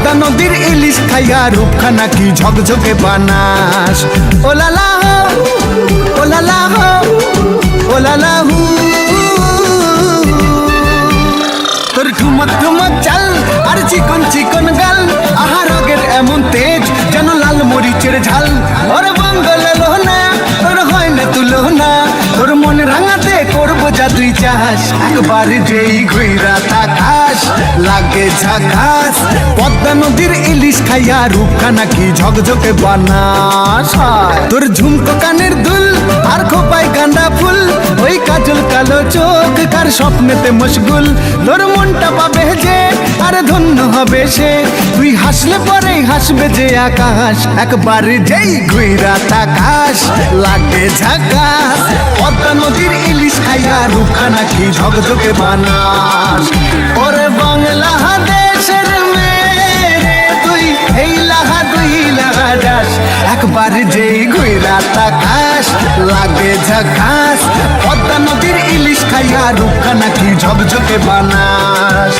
পদ্মা নদীর ইলিশ খাইয়া রূপখানা কি ঝকঝকে বানাস? ওলালা হো ওলালা হো ওলালা হু। তোর ঠুমক ঠুমক চাল আর চিকন চিকন গাল আহার রগের এমন তেজ যেন লাল মরিচের ঝাল। ওর চাস, একবার যেই ঘুইরা তাকাস, লাগে ঝাকাস পদ্মা নদীর ইলিশ খাইয়া রুখা নাকি ঝকঝকে বানাস। তোর ঝুমকো কানের দুল, আর খোপায় গাঁদা ফুল, ওই কাজল কালো চোখ, কার স্বপ্নেতে মশগুল তোর মনটা পাবে যে ধন্য হবে সে। তুই হাসলে পরে হাসবে যে আকাশ। একবার যেই ঘুইরা তাকাস, লাগে ঝাকাস। পদ্মা নদীর ইলিশ খাইয়া রুখানা কি ঝকঝকে বানাস। ওরে বাংলা দেশের মেয়ে তুই, এই লাহা দুই লাহা যাস একবার যেই ঘুইরা তাকাস, লাগে ঝাকাস। পদ্মা নদীর ইলিশ খাইয়া রুখানা কি ঝকঝকে বানাস।